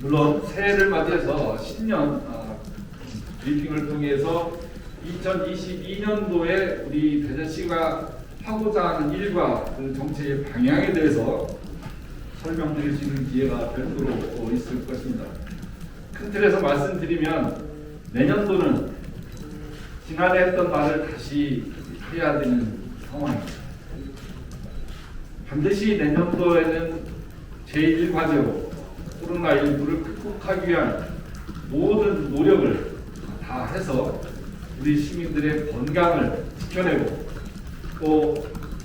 물론 새해를 맞이해서 신년 아, 브리핑을 통해서 2022년도에 우리 대전시가 하고자 하는 일과 그 정책의 방향에 대해서 설명드릴 수 있는 기회가 별도로 어, 있을 것입니다. 큰 틀에서 말씀드리면 내년도는 지난해 했던 말을 다시 해야 되는 상황입니다. 반드시 내년도에는 제1과제로 코로나 19를 극복하기 위한 모든 노력을 다 해서 우리 시민들의 건강을 지켜내고 또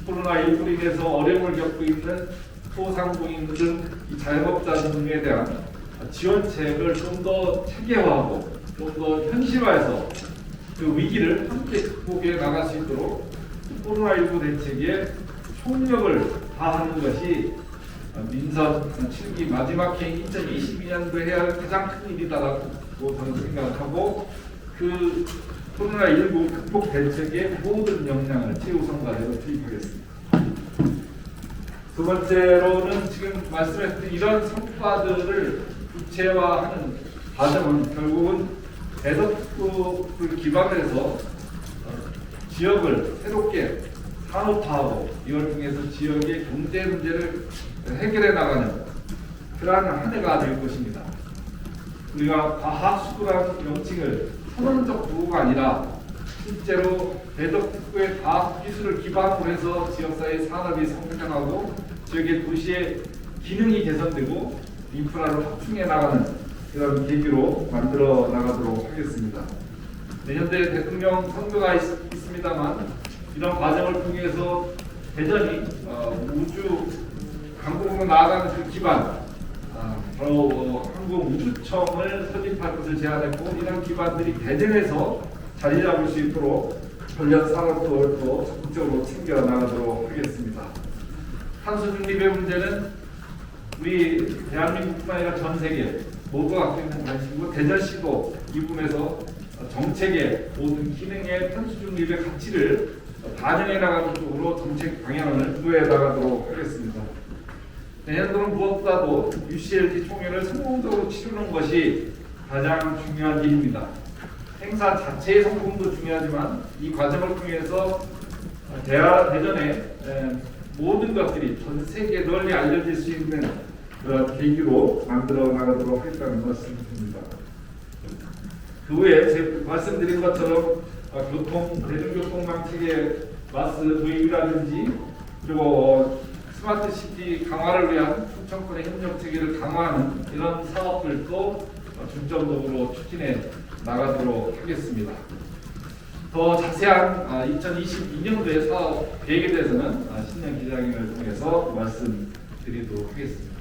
코로나 19로 인해서 어려움을 겪고 있는 소상공인 등이 자영업자 등에 대한 지원책을 좀 더 체계화하고 좀 더 현실화해서 그 위기를 함께 극복해 나갈 수 있도록 코로나19 대책에 총력을 다하는 것이 민선 7기 마지막 해인 2022년도에 해야 할 가장 큰 일이다라고 저는 생각하고 그 코로나19 극복 대책의 모든 역량을 최우선 과제로 투입하겠습니다. 두 번째로는 지금 말씀하신 이런 성과들을 구체화하는 과정은 결국은 대덕국을 기반으로 해서 어, 지역을 새롭게 산업화하고 이걸 통해서 지역의 경제 문제를 해결해 나가는 그러한 한 해가 될 것입니다. 우리가 과학수구라는 명칭을 선언적 구호가 아니라 실제로 대덕 특구의 과학 기술을 기반으로 해서 지역사회 산업이 성장하고 지역의 도시의 기능이 개선되고 인프라를 확충해 나가는 그런 계기로 만들어 나가도록 하겠습니다. 내년도에 대통령 선거가 있, 습니다만 이런 과정을 통해서 대전이 어, 우주 강국으로 나아가는 그 기반 아, 바로 어, 한국우주청을 설립할 것을 제안했고 이런 기반들이 대전에서 자리 잡을 수 있도록 전략 산업도 또 적극적으로 챙겨 나가도록 하겠습니다. 탄소 중립의 문제는 우리 대한민국뿐만 아니라 전 세계 모두가 갖고 있는 관심이고 대전시도 이 부분에서 정책의 모든 기능의 탄소 중립의 가치를 나가는 쪽으로 정책 방향을 주도해 나가도록 하겠습니다. 내년도는 무엇보다도 UCLD 총회를 성공적으로 치르는 것이 가장 중요한 일입니다. 행사 자체의 성공도 중요하지만 이 과정을 통해서 대하 대전의 에, 모든 것들이 전 세계에 널리 알려질 수 있는 그런 계기로 만들어 나가도록 하겠다는 말씀드립니다. 그제 말씀드린 것처럼 어, 교통 대중교통망 체계 마스 도입이라든지 그리고 어, 스마트 시티 강화를 위한 충청권의 협력 체계를 강화하는 이런 사업들도 어, 중점적으로 추진해 나가도록 하겠습니다. 더 자세한 2022년도의 사업 계획에 대해서는 아, 신년 기자회견을 통해서 말씀드리도록 하겠습니다.